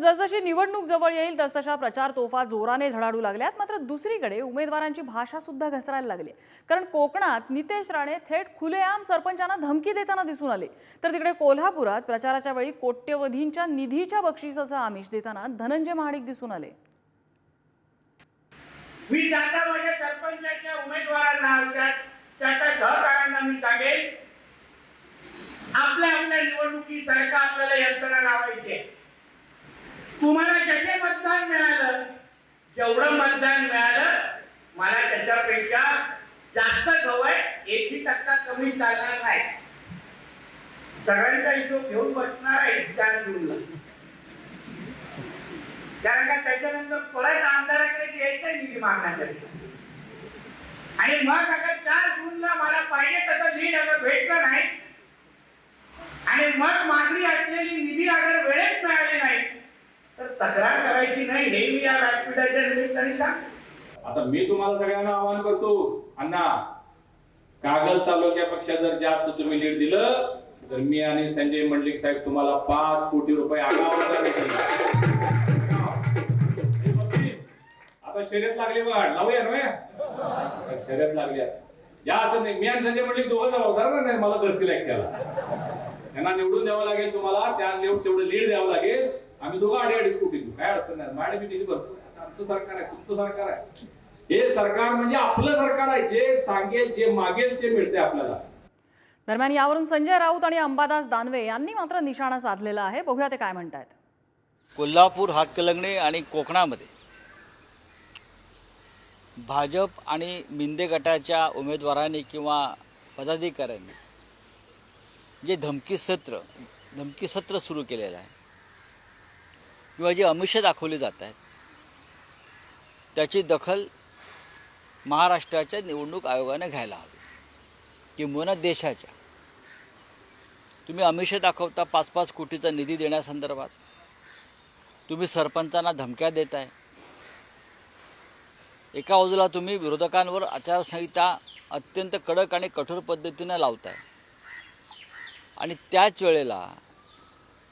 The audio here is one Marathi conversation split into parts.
जसजशी निवडणूक जवळ येईल तसतशा प्रचार तोफा जोराने धडाडू लागल्यात. मात्र दुसरीकडे उमेदवारांची भाषा सुद्धा घसरायला लागली. कारण कोकणात नितेश राणे थेट खुलेआम सरपंचांना धमकी देताना दिसून आले. तर तिकडे कोल्हापुरात प्रचाराच्या वेळी कोट्यवधींच्या निधीच्या बक्षिसाचं आमिष देताना धनंजय महाडिक दिसून आले. मी त्याच्या माझ्या सरपंचाच्या उमेदवारांना त्याच्या सहकारांना मी सांगेन आपल्या आपल्या निवडणुकीसारखं आपल्याला यंत्रणा लावायची आहे. तुम्हाला जसे मतदान मिळालं तेवढं मतदान मिळालं मला त्याच्यापेक्षा जास्त गवय एकही टक्का कमी चालणार नाही. सगळ्यांचा हिशोब घेऊन बसणार आहे चार जूनला. कारण का त्याच्यानंतर परत आमदाराकडे यायचं निधी मागण्यासाठी. आणि मग अगर चार जूनला मला पाहिजे तसं लीड अगर भेटलं नाही आणि मग मागणी असलेली निधी अगर वेळेत मिळाली नाही तर तक्रार करायची नाही हे मी या व्यासपीठाच्या निमित्ताने सांग आता मी तुम्हाला सगळ्यांना आवाहन करतो अण्णा कागल तालुक्या तालुक्यापेक्षा जर जास्त तुम्ही लीड दिलं तर मी आणि संजय मंडलिक साहेब तुम्हाला पाच कोटी रुपये आता शर्यत लागली बघा लावूया ना शर्यत लागली जास्त नाही मी आणि संजय मंडलिक दोघं जबाबदार नाही मला घरची लाईक त्याला त्यांना निवडून द्यावं लागेल तुम्हाला त्या निवड तेवढं लीड द्यावं लागेल. आम्ही दोघं आडी अडीच कोटी देऊ काय अडचण नाही. माझ्या मी दिली भरपूर. आमचं सरकार आहे तुमचं सरकार आहे. हे सरकार म्हणजे आपलं सरकार आहे. जे सांगेल जे मागेल ते मिळते आपल्याला. दरम्यान यावरून संजय राऊत आणि अंबादास दानवे यांनी मात्र निशाणा साधलेला आहे. बघूया ते काय म्हणतायत. कोल्हापूर हातकलंगणे आणि कोकणामध्ये भाजप आणि मिंदे गटाच्या उमेदवारांनी किंवा पदाधिकाऱ्यांनी जे धमकी सत्र धमकी सत्र सुरू केलेलं आहे किंवा जे आमिष दाखवली जात आहेत त्याची दखल महाराष्ट्राच्या निवडणूक आयोगाने घ्यायला हवी किंबहुना देशाच्या. तुम्ही अमिष दाखवता पाच पाच कोटीचा निधी देण्यासंदर्भात तुम्ही सरपंचांना धमक्या देताय. एका बाजूला तुम्ही विरोधकांवर आचारसंहिता अत्यंत कडक आणि कठोर पद्धतीनं लावताय. आणि त्याच वेळेला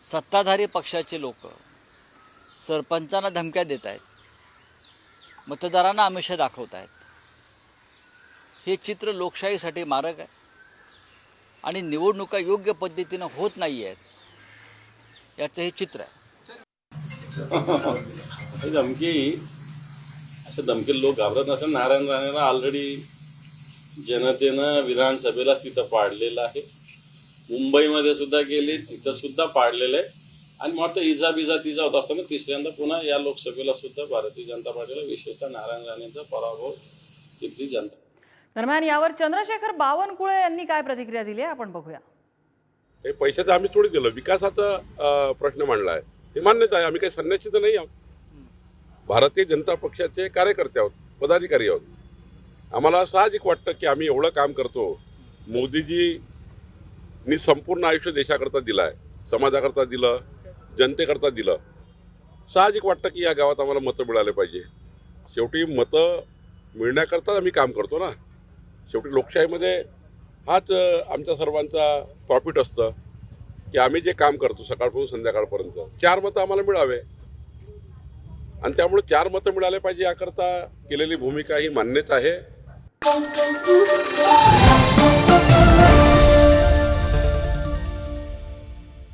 सत्ताधारी पक्षाचे लोक सरपंचांना धमक्या देत आहेत. मतदारांना आमिष दाखवत आहेत. हे चित्र लोकशाहीसाठी मारक आहे. आणि निवडणुका योग्य पद्धतीनं होत नाही आहेत. याचं हे चित्र आहे. धमकी असं धमकी लोक घाबरत नसेल नारायण राणेला ऑलरेडी जनतेनं विधानसभेला तिथं पाडलेलं आहे. मुंबईमध्ये सुद्धा गेले तिथं सुद्धा पाडलेलं आहे. आणि मग तो इजा बिजा तिजा होत असताना तिसऱ्यांदा पुन्हा या लोकसभेला सुद्धा भारतीय जनता पार्टीला विशेषतः नारायण राणेचा पराभव तिथली जनता. दरम्यान यावर चंद्रशेखर बावनकुळे यांनी काय प्रतिक्रिया दिली आहे? आपण बघूया. हे पैशाचं आम्ही थोडी दिलं. विकासाचा प्रश्न मांडला आहे हे मान्यच आहे. आम्ही काही संन्यासी तर नाही आहोत. भारतीय जनता पक्षाचे कार्यकर्ते आहोत पदाधिकारी आहोत. आम्हाला साहजिक वाटतं की आम्ही एवढं काम करतो. मोदीजींनी संपूर्ण आयुष्य देशाकरता दिलं आहे समाजाकरता दिलं. जनतेकरता दिलं. साहजिक वाटतं की या गावात आम्हाला मतं मिळाले पाहिजे. शेवटी मतं मिळण्याकरताच आम्ही काम करतो ना. शेवटी लोकशाहीमध्ये हाच आमच्या सर्वांचा प्रॉफिट असतं. की आम्ही जे काम करतो सकाळपासून संध्याकाळपर्यंत चार मतं आम्हाला मिळावे. आणि त्यामुळे चार मतं मिळाले पाहिजे याकरता केलेली भूमिका ही मान्यच आहे.